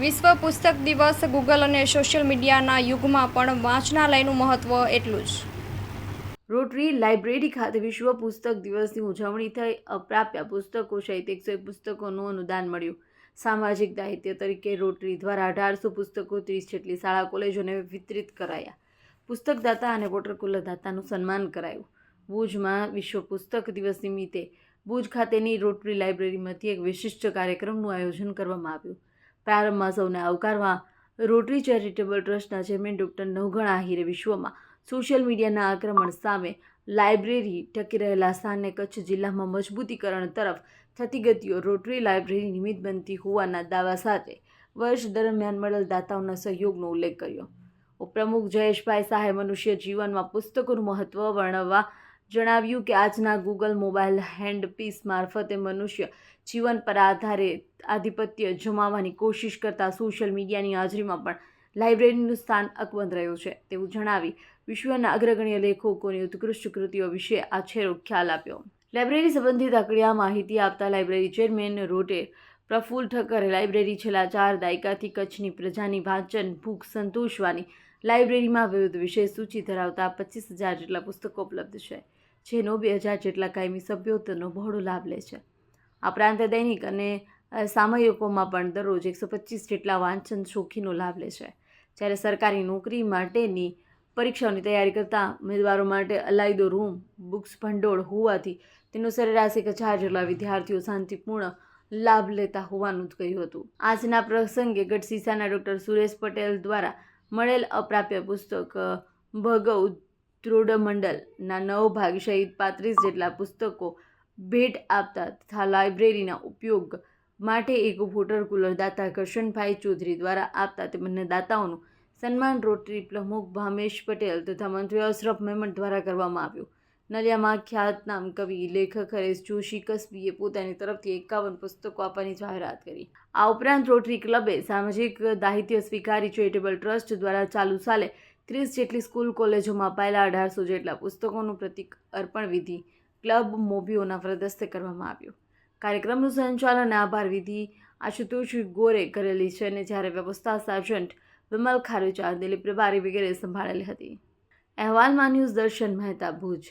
વિશ્વ પુસ્તક દિવસ ગૂગલ અને સોશિયલ મીડિયાના યુગમાં પણ વાંચનાલયનું મહત્ત્વ એટલું જ. રોટરી લાઇબ્રેરી ખાતે વિશ્વ પુસ્તક દિવસની ઉજવણી થઈ. અપ્રાપ્ય પુસ્તકો સહિત એકસો એક પુસ્તકોનું અનુદાન મળ્યું. સામાજિક દાયિત્ય તરીકે રોટરી દ્વારા અઢારસો પુસ્તકો ત્રીસ જેટલી શાળા, કોલેજોને વિતરિત કરાયા. પુસ્તકદાતા અને વોટરકુલર દાતાનું સન્માન કરાયું. ભુજમાં વિશ્વ પુસ્તક દિવસ નિમિત્તે ભુજ ખાતેની રોટરી લાઇબ્રેરીમાંથી એક વિશિષ્ટ કાર્યક્રમનું આયોજન કરવામાં આવ્યું. પ્રારંભમાં સૌને આવકારવા રોટરી ચેરિટેબલ ટ્રસ્ટના ચેરમેન ડૉક્ટર નવઘણ આહિરે વિશ્વમાં સોશિયલ મીડિયાના આક્રમણ સામે લાઇબ્રેરી ટકી રહેલા સ્થાનને કચ્છ જિલ્લામાં મજબૂતીકરણ તરફ થતી ગતિઓ રોટરી લાઇબ્રેરી નિમિત્ત બનતી હોવાના દાવા સાથે વર્ષ દરમિયાન મળેલ દાતાઓના સહયોગનો ઉલ્લેખ કર્યો. ઉપપ્રમુખ જયેશભાઈ શાહે મનુષ્ય જીવનમાં પુસ્તકોનું મહત્ત્વ વર્ણવવા જણાવ્યું કે આજના ગૂગલ મોબાઈલ હેન્ડપીસ મારફતે મનુષ્ય જીવન પર આધારિત આધિપત્ય જમાવવાની કોશિશ કરતા સોશિયલ મીડિયાની હાજરીમાં પણ લાઇબ્રેરીનું સ્થાન અકબંધ રહ્યું છે. તેવું જણાવી વિશ્વના અગ્રગણ્ય લેખકોની ઉત્કૃષ્ટ કૃતિઓ વિશે આછેરો ખ્યાલ આપ્યો. લાઇબ્રેરી સંબંધિત આંકડિયા માહિતી આપતા લાઇબ્રેરી ચેરમેન રોટે પ્રફુલ્લ ઠક્કરે લાઇબ્રેરી છેલ્લા ચાર દાયકાથી કચ્છની પ્રજાની વાંચન ભૂખ સંતોષવાની લાઇબ્રેરીમાં વિવિધ વિષય સૂચિ ધરાવતા પચીસ હજાર જેટલા પુસ્તકો ઉપલબ્ધ છે. જેનો બે હજાર જેટલા કાયમી સભ્યો તેનો બહોળો લાભ લે છે. આ ઉપરાંત દૈનિક અને સામયિકોમાં પણ દરરોજ એકસો પચીસ જેટલા વાંચન શોખીનો લાભ લે છે. જ્યારે સરકારી નોકરી માટેની પરીક્ષાઓની તૈયારી કરતા ઉમેદવારો માટે અલાયદો રૂમ, બુક્સ ભંડોળ હોવાથી તેનો સરેરાશ એક હજાર જેટલા વિદ્યાર્થીઓ શાંતિપૂર્ણ લાભ લેતા હોવાનું જ કહ્યું હતું. આજના પ્રસંગે ગઢસીસાના ડૉક્ટર સુરેશ પટેલ દ્વારા મળેલ અપ્રાપ્ય પુસ્તક ભગવ દ્રોડમંડલના નવ ભાગ સહિત પાંત્રીસ જેટલા પુસ્તકો ભેટ આપતા તથા લાઇબ્રેરીના ઉપયોગ માટે એક વોટર કુલર દાતા કરશનભાઈ ચૌધરી દ્વારા આપતા તેમના દાતાઓનું સન્માન રોટરી પ્રમુખ ભામેશ પટેલ તથા મંત્રી અશરફ મેમણ દ્વારા કરવામાં આવ્યું નલિયામાં ખ્યાતનામ કવિ લેખક હરેશ જોશી કસબીએ પોતાની તરફથી એકાવન પુસ્તકો આપવાની જાહેરાત કરી આ ઉપરાંત રોટરી ક્લબે સામાજિક દાહિત્ય સ્વીકારી ચેરિટેબલ ટ્રસ્ટ દ્વારા ચાલુ સાલે ત્રીસ જેટલી સ્કૂલ કોલેજોમાં અપાયેલા અઢારસો જેટલા પુસ્તકોનું પ્રતિક અર્પણ વિધિ ક્લબ મોબીઓના પ્રદસ્તે કરવામાં આવ્યું. કાર્યક્રમનું સંચાલન આભાર વિધિ આશુતોષ ગોરે કરેલી છે અને જ્યારે વ્યવસ્થા સાર્જન્ટ વિમલ ખારેચા દિલીપ પ્રભારી વગેરે સંભાળેલી હતી. અહેવાલમાં ન્યૂઝ દર્શન મહેતા ભુજ.